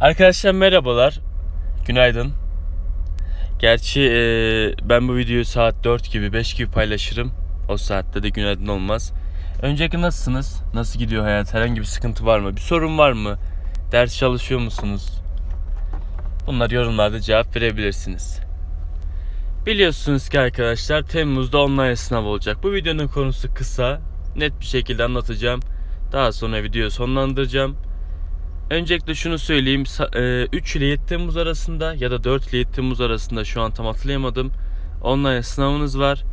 Arkadaşlar merhabalar. Günaydın. Gerçi e, ben bu videoyu saat 4 gibi 5 gibi paylaşırım. O saatte de günaydın olmaz. Öncelikle nasılsınız? Nasıl gidiyor hayat? Herhangi bir sıkıntı var mı? Bir sorun var mı? Ders çalışıyor musunuz? Bunlar yorumlarda cevap verebilirsiniz. Biliyorsunuz ki arkadaşlar Temmuz'da online sınav olacak. Bu videonun konusu kısa, net bir şekilde anlatacağım. Daha sonra videoyu sonlandıracağım. Öncelikle şunu söyleyeyim. Sa- e, 3 ile 7 Temmuz arasında ya da 4 ile 7 Temmuz arasında şu an tam hatırlayamadım. Online sınavınız var.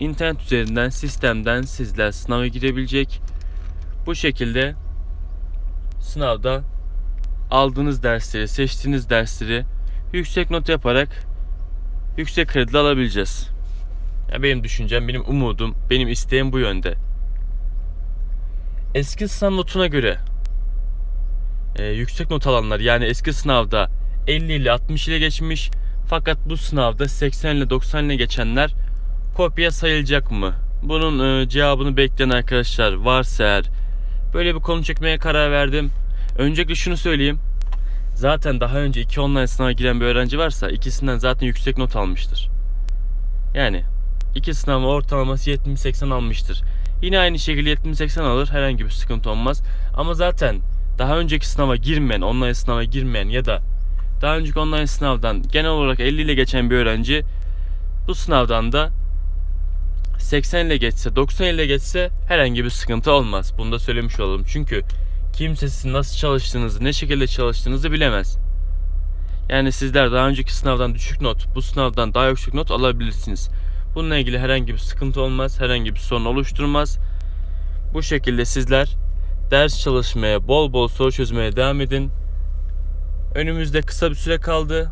İnternet üzerinden sistemden sizler sınava girebilecek. Bu şekilde sınavda aldığınız dersleri, seçtiğiniz dersleri yüksek not yaparak yüksek kredi alabileceğiz. Ya benim düşüncem, benim umudum, benim isteğim bu yönde. Eski sınav notuna göre e, yüksek not alanlar yani eski sınavda 50 ile 60 ile geçmiş fakat bu sınavda 80 ile 90 ile geçenler kopya sayılacak mı? Bunun e, cevabını bekleyen arkadaşlar varsa eğer böyle bir konu çekmeye karar verdim. Öncelikle şunu söyleyeyim. Zaten daha önce iki online sınava giren bir öğrenci varsa ikisinden zaten yüksek not almıştır. Yani iki sınavın ortalaması 70-80 almıştır. Yine aynı şekilde 70-80 alır herhangi bir sıkıntı olmaz. Ama zaten daha önceki sınava girmeyen, online sınava girmeyen ya da daha önceki online sınavdan genel olarak 50 ile geçen bir öğrenci bu sınavdan da 80 ile geçse, 90 ile geçse herhangi bir sıkıntı olmaz. Bunu da söylemiş olalım. Çünkü kimse sizin nasıl çalıştığınızı, ne şekilde çalıştığınızı bilemez. Yani sizler daha önceki sınavdan düşük not, bu sınavdan daha yüksek not alabilirsiniz. Bununla ilgili herhangi bir sıkıntı olmaz, herhangi bir sorun oluşturmaz. Bu şekilde sizler ders çalışmaya, bol bol soru çözmeye devam edin. Önümüzde kısa bir süre kaldı.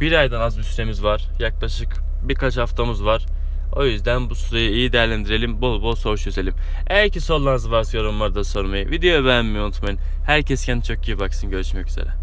Bir aydan az bir süremiz var. Yaklaşık birkaç haftamız var. O yüzden bu süreyi iyi değerlendirelim, bol bol soru çözelim. Eğer ki sorularınız varsa yorumlarda sormayı, videoyu beğenmeyi unutmayın. Herkes kendine çok iyi baksın. Görüşmek üzere.